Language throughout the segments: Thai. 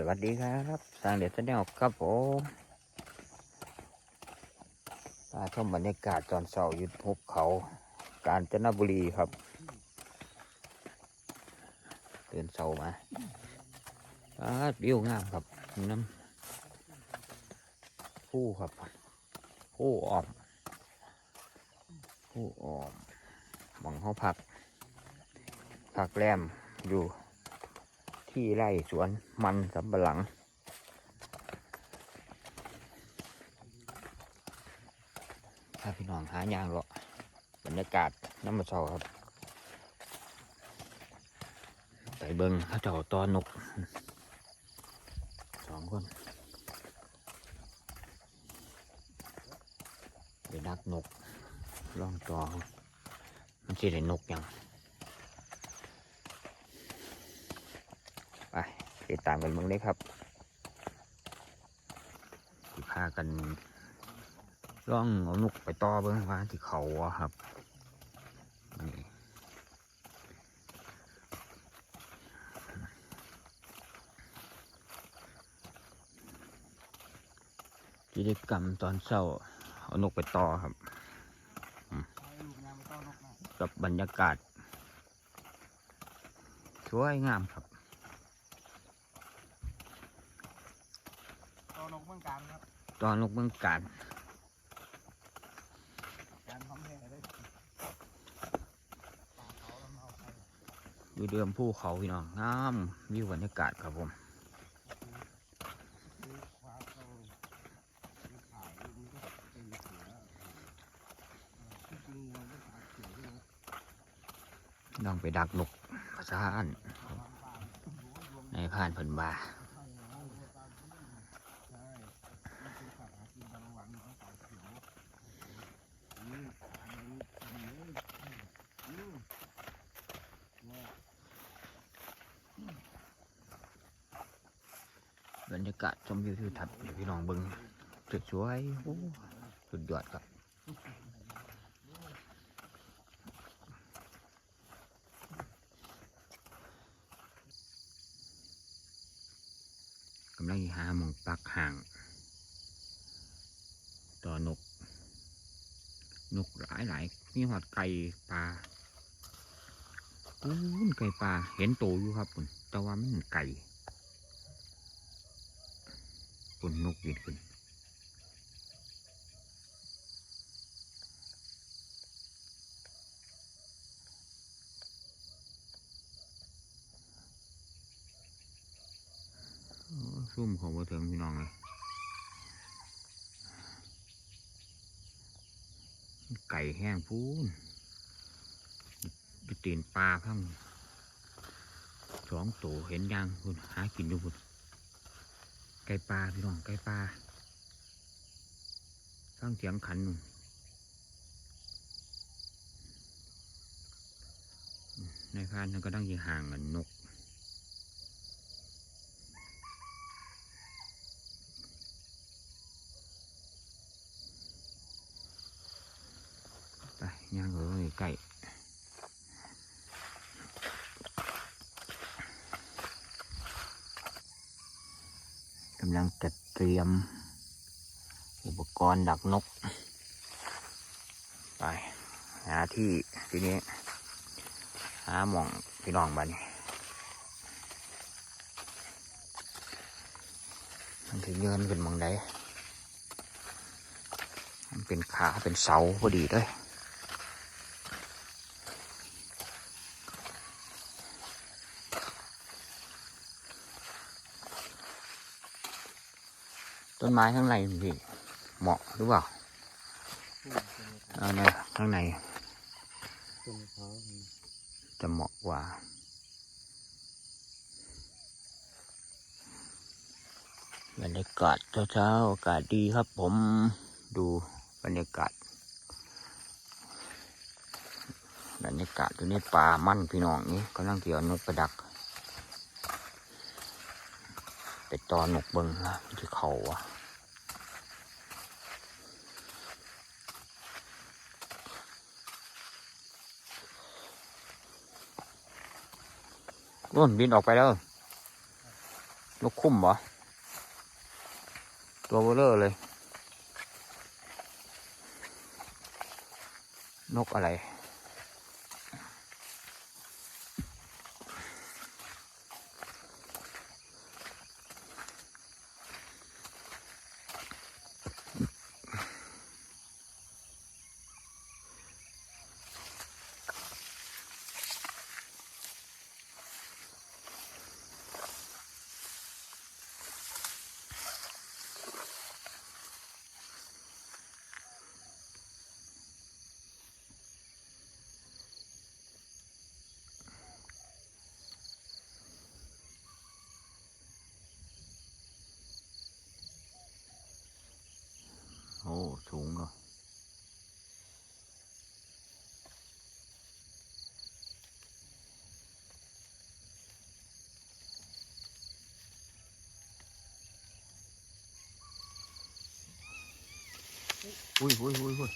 สวัสดีครับสร้างเด็ดแนลครับผมมาชมบรรยากาศตอนเช้าอยุดภูเขา กาญจนบุรีครับ เตือนเช้ามาอาวิวงามครับน้ำผู้ครับผู้ออมผู้ออมหมองเขาผักผักแรมอยู่ ที่ไร่สวนมันสำปะหลัง ถ้าพี่น้องหายางเลาะบรรยากาศน้ำมาเช้าครับไปเบิ้งเขาเจ้าตอนกสองคนไปดักนกล่องตอมันสิได้นกยัง ไป ติดตามกันมืองเลยครับที่พากันล่องเอานกไปต่อเบิ้งว่าที่เขาครับนี่กิจกรรมตอนเช้าเอานกไปต่อครับ กับบรรยากาศสวยงามครับ ตัว นกเมืองการครับตอนนกเมืองการการทำแพร่ได้ป่าเขาแล้วมาเอาไปอยู่เดิมภูเขาพี่น้องงามวิวบรรยากาศครับผมซื้อคว้าเข้าซื้อขายมันก็เป็นเสือที่จริงมันก็ขายเสือด้วยนะต้องไปดักนกประสานในผ่านเพิ่นบา ใช่มันเป็นสัตว์หากินกลางวันของป่าเขียวนี่อันนี้อันนี้อืมเนี่ย บรรยากาศชมวิวทิวทัศน์พี่น้องเบิ่งสวยๆโอ้สุดยอดครับกำลังหาหมองปักห่าง ต่อนก นกหลายหลายมีหอดไก่ปลาอู้นไก่ปลาเห็นโตอยู่ครับคุณแต่ว่ามันไก่คุณนก ยืนขึ้น ซุ่มของบ่เถิงพี่น้องเลยไก่แห้งพูนตีนปลาพังสองตัวเห็นยังคุณหากินอยู่คุณ ไก่ปลาพี่น้องไก่ปลาสร้างเสียงขันนุ่นในพานนั่นก็ตั้งยี่ห่างกันนก ไปย่างเลยไก่กำลังจัดเตรียม อุปกรณ์ดักนก ไป หาที่ทีนี้ หาหม่องพี่น้องบ้านนี้มันถึงเงินขึ้นมองใดมันเป็นขาเป็นเสาพอดีเลย ต้นไม้ข้างในพี่เหมาะหรือเปล่าอืมเป็นเออในข้างในต้นเขาจะเหมาะกว่าบรรยากาศเช้าๆอากาศดีครับผมดูบรรยากาศบรรยากาศตัวนี้ป่ามั่นพี่น้องนี่กำลังเกี่ยวนกกระดักไปตอนนกเบิงนะที่เขาอะ นู่นบินออกไปแล้วนกคุ้มเหรอ ตัวเบลเลอร์เลย นกอะไร โอ้ สูงเนาะ อุ้ยอุ้ยอุ้ยอุ้ย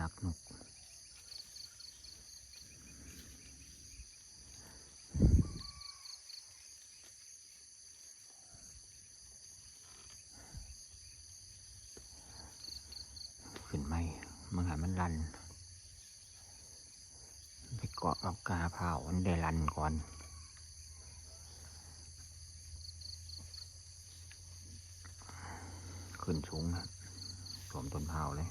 ดักนก ขึ้นไหม ลันไปเกาะกับกาเผามันได้ลันก่อนขึ้นสูงนะสวมต้นเผาเลย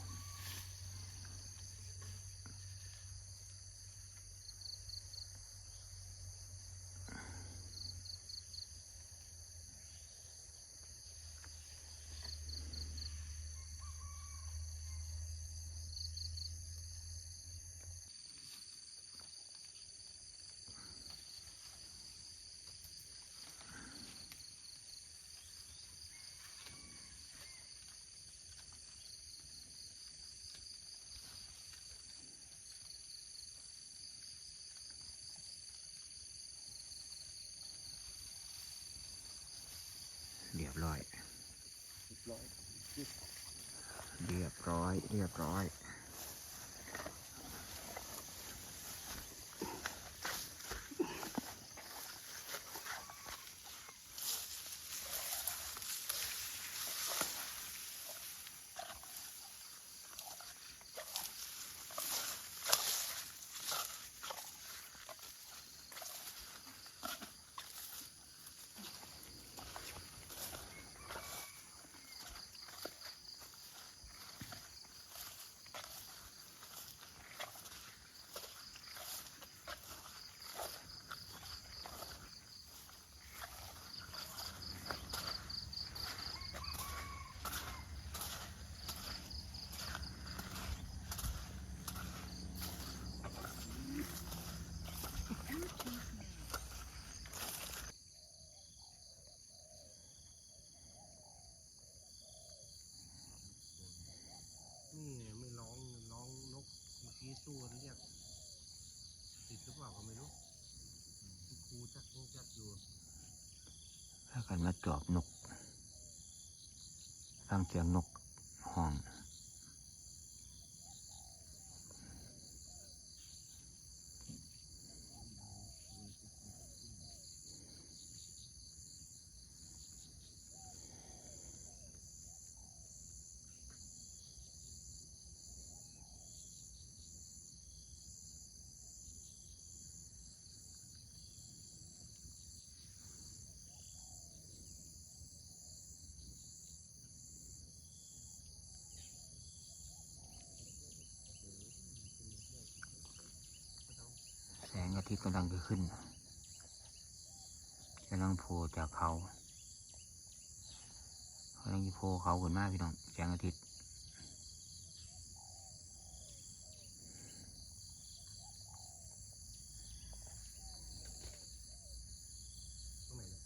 เรียบร้อย ร้อย เรียบร้อย เรียบร้อย นี่ไม่ร้องร้องนกเมื่อกี้ตัวเรียกติดหรือเปล่าก็ไม่รู้ครูจักจักอยู่ถ้ากันมาจอบนกฟังเสียงนกห้อง แสง อาทิตย์กำลังจะขึ้นกำลังโผล่จากเขากำลังจะโผล่เขาขึ้นมาพี่น้องแสงอาทิตย์ ตรงไหนเนี่ย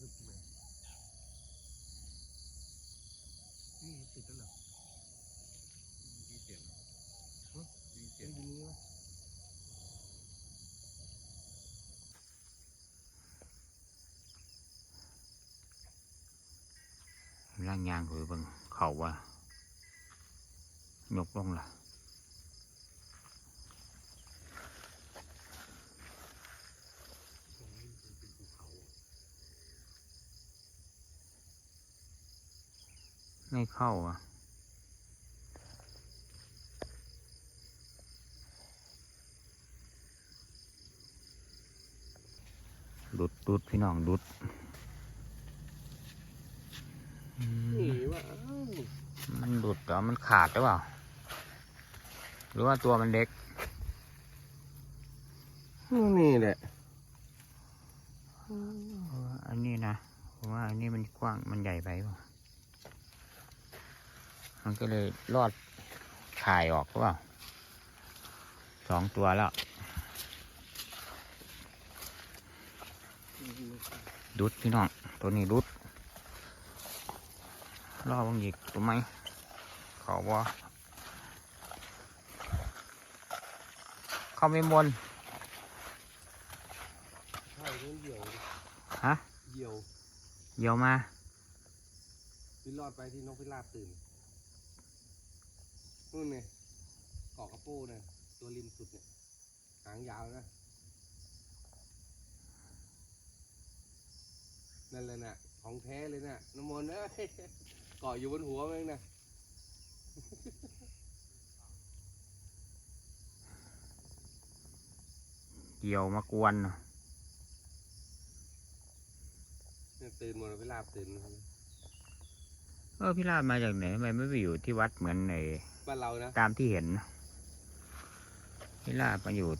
ลึกตรงไหนนี่ติดแล้วเหรอมีเสียงฮะมีเสียง สียงอยู่นี่วะ ล่าง ยางคือเบิ่งเขาว่ายกลงล่ะตรงนี้มันเป็นภูเขาไม่เข้าอะดุดดุดพี่น้องดุด อืมนี่ว่าอ้าวมันหลุดเหรอมันขาดหรือเปล่า หรือว่าตัวมันเล็ก นี่แหละเอออันนี้นะผมว่าอันนี้มันกว้างมันใหญ่ไปเปล่ามันก็เลยรอดข่ายออกหรือเปล่าสองตัวแล้ว ดุดพี่น้อง ตัวนี้ดุด รอบบางอีกตัวไหมเขาว่าเข้าไม่มนใช่เรื่องเหี่ยวฮะเหี่ยวเยี่ยวมาพิรอดไปที่นกพิราบตื่นนู่นไงเกาะกระโป้เนี่ยตัวริมสุดเนี่ยหางยาวนะนั่นเลยน่ะของแท้เลยน่ะน้ำมนต์เอ้ย เกาะอยู่บนหัวมันเองนะเยี่ยวมากวนน่ะเนี่ยตื่นหมดแล้วพิราบตื่นเออพี่ลาบมาจากไหนทำไมไม่ไปอยู่ที่วัดเหมือนในบ้านเรานะตามที่เห็นนะพี่ลาบมาอยู่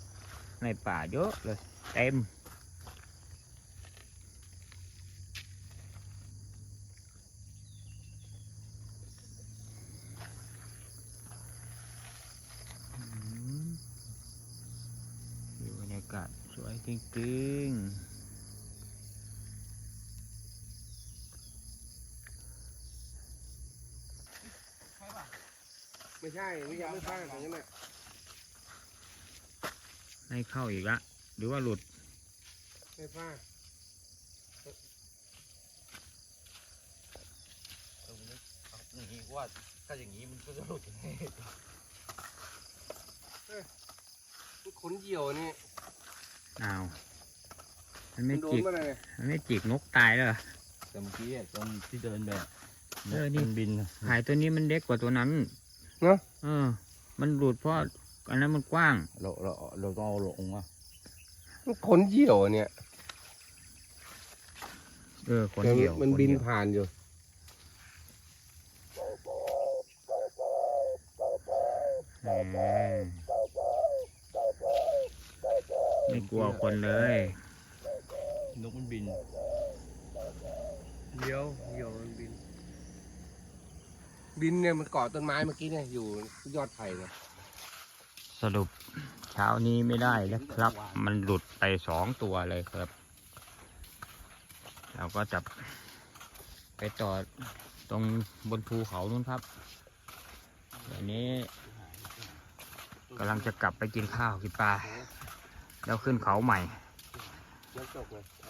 ในป่าเยอะเลย เต็ม อืมอยู่บรรยากาศสวย จริงๆไม่ใช่ไม่ยังไม่ฟาดอย่างนั้นน่ะให้เข้าอีกละ หรือว่าหลุด ไม่ฟาดอย่างนี้ว่าถ้าอย่างนี้มันก็จะหลุดมันขนเหี่ยวนี่ อ้าว มันมัไม่นโดนจิกมาเลยมันไม่จิกนกตายแล้วเหรอ แต่เมื่อกี้อะตอนที่เดินแบบเออนี่ มันบินหายตัวนี้มันเล็กกว่าตัวนั้นเนาะเออ มันหลุดเพราะอันนั้นมันกว้าง เราเราเราต้องเอาลงอะมันขนเหี่ยวเนี่ยเออคนแต่เดียวมันคบินเดียวผ่านอยู่แหม ไม่กลัวคนเลย นกมันบินเหี่ยวเหี่ยวมันบิน บินเนี่ยมันเกาะต้นไม้เมื่อกี้เนี่ยอยู่ยอดไผ่เนี่ยสรุปเช้านี้ไม่ได้แล้วครับ มันหลุดไปสองตัวเลยครับ เราก็จะไปต่อตรงบนภูเขานู้นครับเดี๋ยวนี้กำลังจะกลับไปกินข้าวกินปลา แล้วขึ้นเขาใหม่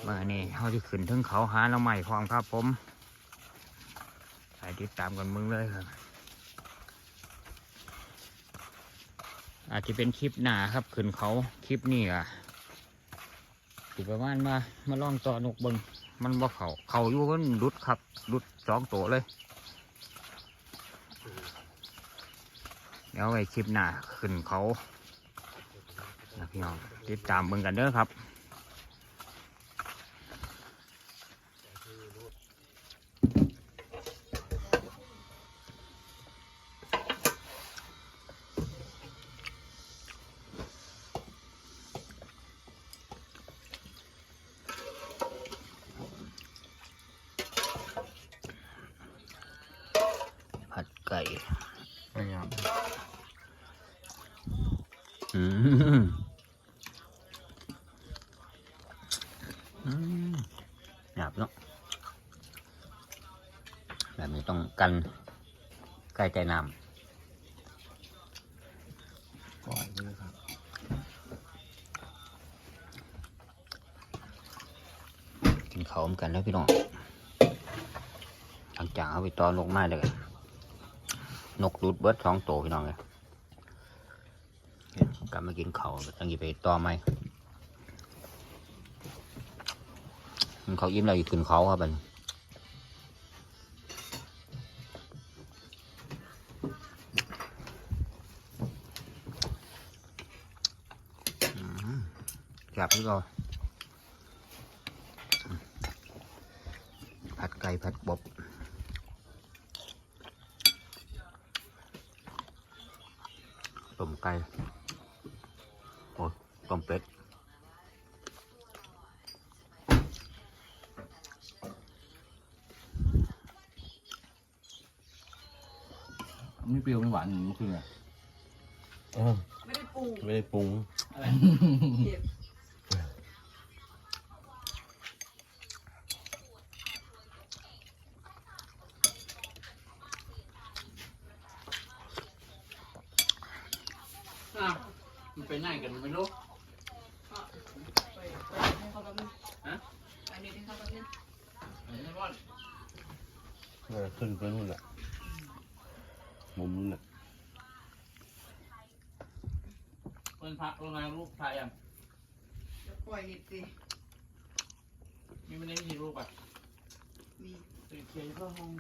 เมื่อนี้เขาจะขึ้นถึงเขาหาเราใหม่ความครับผมใส่ติดตามกันมึงเลยครับ อาจจะเป็นคลิปหน้าครับขึ้นเขาคลิปนี้อะสิประมาณมามาล่องต่อนกบิงมันบ่เขาเขาอยู่กันดุดครับดุดสองตัวเลยเดี๋ยวไว้คลิปหน้าขึ้นเขา พี่น้องติดตามเบิ่งกันเด้อครับผัดไก่ไม่ยากอืม ต่น้ำกินข้นเขาเหมือนกันแล้วพี่น้องหลังจากเอาไปตอนลงมาเลยนกรุดเบิร์ดสองตัวพี่น้องเลยกลับมากินเขาตั้งยี่ไปต่อไหมเขายิ้มเราอยู่ขึ้นเขาครับมัน จับพี่ก็ผัดไก่ผัดบอบต้มไก่โอ้ยต้มเป็ดไม่เปรี้ยวไม่หวานเมื่อคืนอะ ไม่ได้ปรุง ไม่ได้ปรุง เก็บ อ้าวมันไปไหนกันไม่รู้ ไปไปให้เขาแป๊บนึง ฮะ ไปนิดให้เขาแป๊บนึง ไอ้บอล เออขึ้นไปนู่นแหละมุมนู้นแหละ เพื่อนพักโรงงานลูกชายยัง เดี๋ยวปล่อยนิดสิ มีไม่ได้มีลูกอะ มี ตื่นเช้าก็ห้อง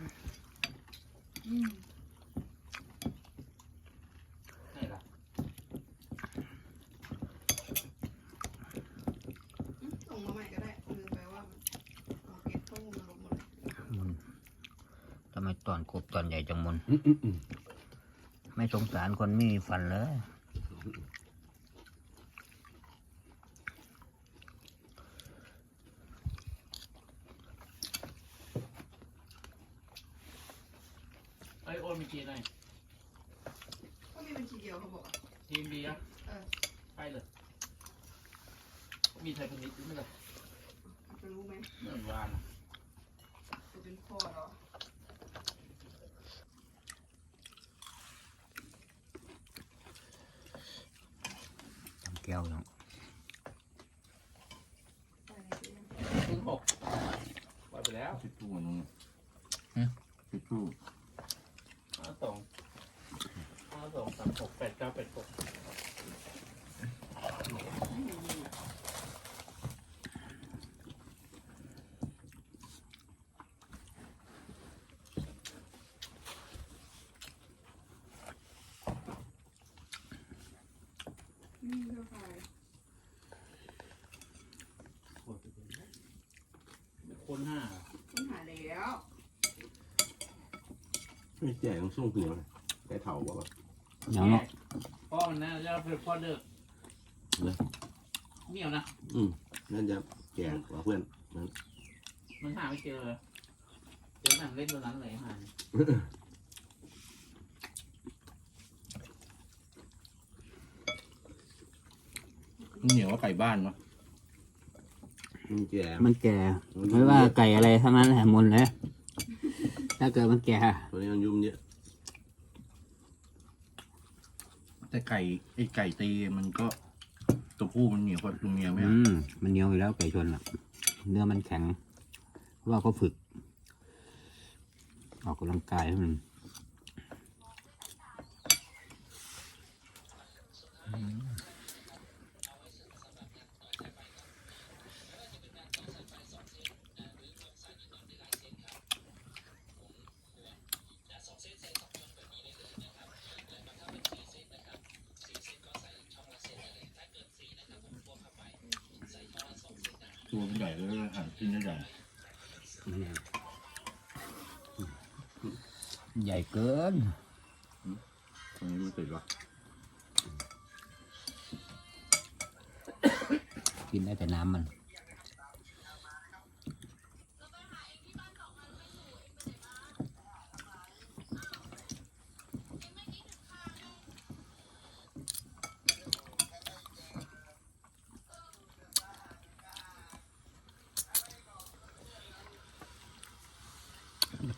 อืม ไหนล่ะ อืมส่งมาใหม่ก็ได้ลืมไปว่ามันเอาเก็บข้อมูลมาลงหมดเลย มุนทำไมตอน กบตอนใหญ่จังมุนอืมอืมอืมไม่สงสารคนไม่มีฟันเลย ไอ้ยโอนมีกี่ไหน ก็มีบัญชีเดียวเขาบอกอะ ทีมดีอะ เออ ไปเลย มีไทยพนิดไหมล่ะ อาจจะรู้ไหม เหมือนวานอะ จะเป็นพ่อเหรอ ทำ แก้วเนาะไปไหนไปยังคุณหกไปไปแล้วทิชชู่อันนู้นฮะ ทิชชู่ ห้าสองห้าสองสามหกแปดเก้าแปดหก นี่เท่าไหร่ คน ห้าต้องหาแล้วไม่แก่ต้องส่งถึงเลยแก่เถาบอกว่ายังเนาะพ่อมันนะจะเป็นพ่อเด็กเลยเหนียวนะอืมนั่นจะแก่กว่าเพื่อนนั้นมันหาไม่เจอเจอหนังเล่นตัวนั้นเลยหาเหนียวว่าไก่บ้านวะ มันแก่มันแก่ไม่ว่าไก่อะไรทั้งนั้นแหละมุนเลยถ้าเกิดมันแก่ตัวนี้มันยุ่มเยอะแต่ไก่ไอ้ไก่ตีมันก็ตัวผู้มันเหนียวกว่าตัวเมียไหมอือะมมันเหนียวอยู่แล้วไก่ชนอะ เนื้อมันแข็งเพราะว่าเขาฝึก ออกกำลังกายให้มัน ตัวมันใหญ่เลยหันขึ้นได้ใหญ่ใหญ่เกินตรงนี้รู้สึกว่ากินได้แต่น้ำมัน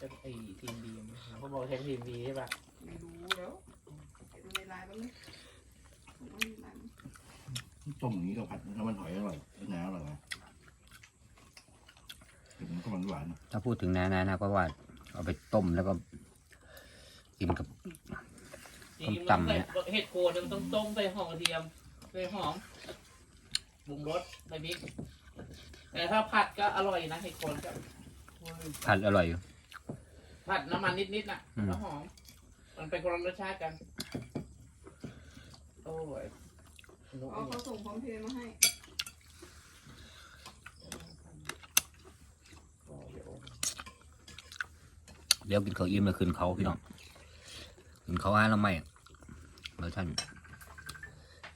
จะไอทีมบีเขาบอกใช้ทีมบีใช่ป่ะไม่รู้แล้วไปดูในไลน์บ้างไหมผมต้องมีไลน์ไหมต้มอย่างนี้กับผัดน้ำมันหอยอร่อยแหนอร่อยนะถึงก็มันหวานถ้าพูดถึงนานานะเพราะว่า เอาไปต้มแล้วก็กินกับ จริงๆต้มันมตำเนี่ยใส่เห็ดโคนมันต้องต้มใส่หอมกระเทียมใส่หอมปรุงรสใส่พริกแต่ถ้าผัดก็อร่อยนะเห็ดโคนก็ผัดอร่อยอยู่ ผัดน้ำมันนิดๆน่ะอืม แล้วหอม มันเป็นคนละรสชาติกัน โอ้ยนกเอาเนี่เขายส่งพร้อมเพย์มาให้เดี๋ยวกินข้าวอิ่มแล้วขึ้นเขาพี่น้องขึ้นเขาอ้าแล้วไม่เมื่อท่าน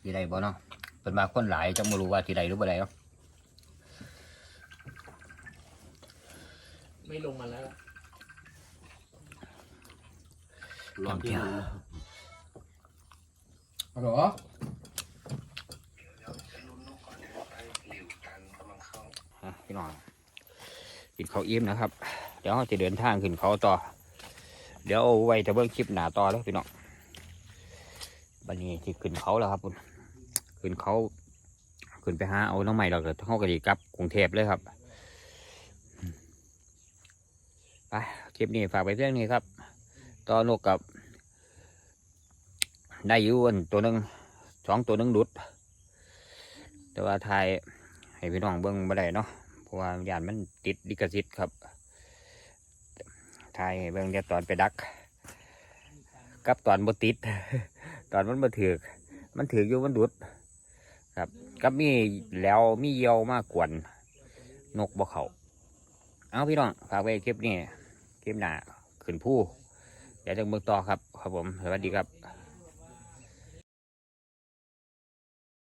ที่ใดบ่เนาะเป็นบาคนหลายจะไม่รู้ว่าที่ใดหรือบ่ใดเนาะ ไม่ลงมาแล้วล่ะ รอที่มันฮัลโหลอะพี่น้องกินข้าวอิ่มนะครับ เดี๋ยวเราจะเดินทางขึ้นเขาต่อ เดี๋ยวเอาไว้จะเบิ่งคลิปหนาต่อแล้วพี่น้องบันนี้ที่ขึ้นเขาแล้วครับคุณขึ้นเขาขึ้นไปหาเอาน้องใหม่เราก็เขาก็ดีกลับกรุงเทพเลยครับไปคลิปนี้ฝากไปเรื่องนี้ครับ ต่อนกกับได้อยู่อันตัวหนึ่งสองตัวหนึ่งดุด แต่ว่าทายให้พี่น้องเบิ่งบ่ได้เนาะเพราะว่ายานมันติดลิขสิทธิ์ครับทายให้เบิ่งแต่ตอนไปดัก กับตอนบ่ติด ตอนมันบ่ถือมันถืออยู่มันดุด ครับกับมีแล้วมีเยียวมากกวนนกบ่เขาเอาพี่น้องฝากไว้คลิปนี้คลิปหน้าขึ้นผู้ เดี๋ยวจะเบิ่งต่อครับ ครับผม สวัสดีครับ